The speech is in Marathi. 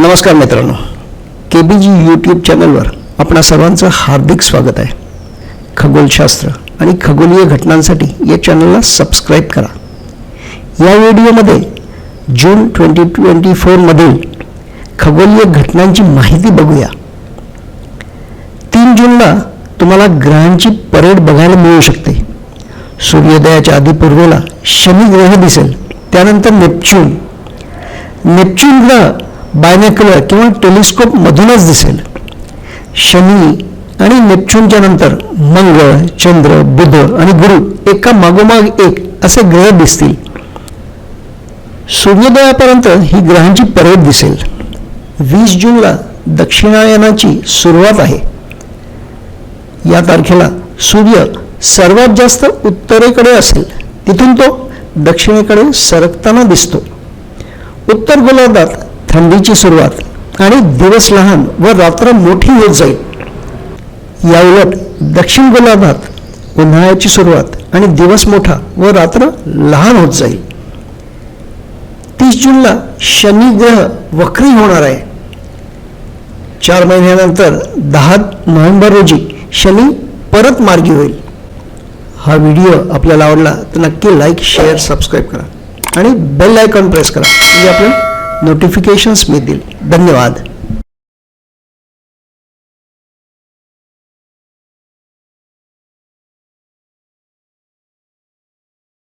नमस्कार मित्रांनो. के बी जी यूट्यूब चॅनलवर आपणा सर्वांचं हार्दिक स्वागत आहे. खगोलशास्त्र आणि खगोलीय घटनांसाठी या चॅनलला सबस्क्राईब करा. या व्हिडिओमध्ये जून ट्वेंटी ट्वेंटी फोरमधील खगोलीय घटनांची माहिती बघूया. तीन जूनला तुम्हाला ग्रहांची परेड बघायला मिळू शकते. सूर्योदयाच्या आधी पूर्वेला शनी ग्रह दिसेल त्यानंतर नेपच्यून. नेपच्यून ग्रह बायनेक्युलर किंवा टेलिस्कोप मधूनच दिसेल. शनी आणि नेपच्यूनच्या नंतर मंगळ चंद्र बुध आणि गुरु एका मागोमाग एक असे ग्रह दिसतील. सूर्योदयापर्यंत ही ग्रहांची परेड दिसेल. वीस जूनला दक्षिणायनाची सुरुवात आहे. या तारखेला सूर्य सर्वात जास्त उत्तरेकडे असेल. तिथून तो दक्षिणेकडे सरकताना दिसतो. उत्तर गोलार्धात थंडीची सुरुवात आणि दिवस लहान व रात्र मोठी होत जाईल. याउलट दक्षिण गोलार्धात उन्हाळ्याची सुरुवात आणि दिवस मोठा व रात्र लहान होत जाईल. तीस जूनला शनी ग्रह वक्री होणार आहे. चार महिन्यानंतर दहा नोव्हेंबर रोजी शनी परत मार्गी होईल. हा व्हिडिओ आपल्याला आवडला तर नक्की लाईक शेअर सबस्क्राईब करा आणि बेल आयकॉन प्रेस करा. म्हणजे आपल्याला नोटिफिकेशन्स मिळतील धन्यवाद।